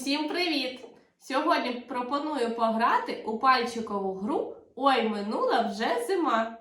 Усім привіт! Сьогодні пропоную пограти у пальчикову гру Ой минула вже зима.